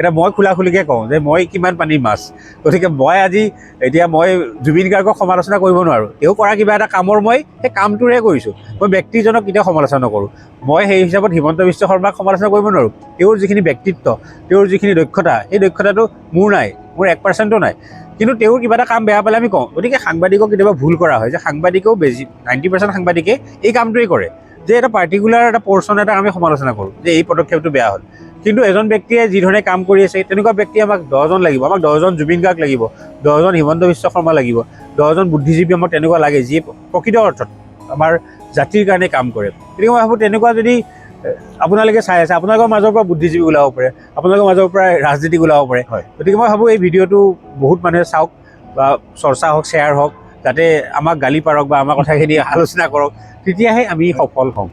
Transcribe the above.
এতিয়া মই খোলা খুলিকৈ কওঁ যে মই কিমান পানীৰ মাছ। গতিকে মই আজি এতিয়া মই জুবিন গাৰ্গক সমালোচনা কৰিব নোৱাৰোঁ। তেওঁ কৰা কিবা এটা কামৰ মই সেই কামটোৰে কৰিছোঁ। মই ব্যক্তিজনক কেতিয়াও সমালোচনা নকৰোঁ। মই সেই হিচাপত হিমন্ত বিশ্ব শৰ্মাক সমালোচনা কৰিব নোৱাৰোঁ। তেওঁৰ যিখিনি ব্যক্তিত্ব তেওঁৰ যিখিনি দক্ষতা সেই দক্ষতাটো মোৰ নাই মোৰ এক পাৰ্চেণ্টো নাই। কিন্তু তেওঁৰ কিবা এটা কাম বেয়া পালে আমি কওঁ। গতিকে সাংবাদিকক কেতিয়াবা ভুল কৰা হয় যে সাংবাদিকেও বেছি নাইণ্টি পাৰ্চেণ্ট সাংবাদিকে এই কামটোৱেই কৰে। যে এটা পাৰ্টিকুলাৰ এটা পৰ্চন এটা আমি সমালোচনা কৰোঁ যে এই পদক্ষেপটো বেয়া হ'ল। কিন্তু এজন ব্যক্তিয়ে যিধৰণে কাম কৰি আছে তেনেকুৱা ব্যক্তি আমাক দহজন লাগিব আমাক দহজন জুবিন গাৰ্গ লাগিব দহজন হিমন্ত বিশ্ব শৰ্মা লাগিব দহজন বুদ্ধিজীৱী আমাক তেনেকুৱা লাগে যিয়ে প্ৰকৃত অৰ্থত আমাৰ জাতিৰ কাৰণে কাম কৰে। গতিকে মই ভাবোঁ তেনেকুৱা যদি আপোনালোকে চাই আছে আপোনালোকৰ মাজৰ পৰা বুদ্ধিজীৱী ওলাব পাৰে আপোনালোকৰ মাজৰ পৰা ৰাজনীতিক ওলাব পাৰে। হয়। গতিকে মই ভাবোঁ এই ভিডিঅ'টো বহুত মানুহে চাওক বা চৰ্চা হওক শ্বেয়াৰ হওক যাতে আমাক গালি পাৰক বা আমাৰ কথাখিনি আলোচনা কৰক তেতিয়াহে আমি সফল হ'ম।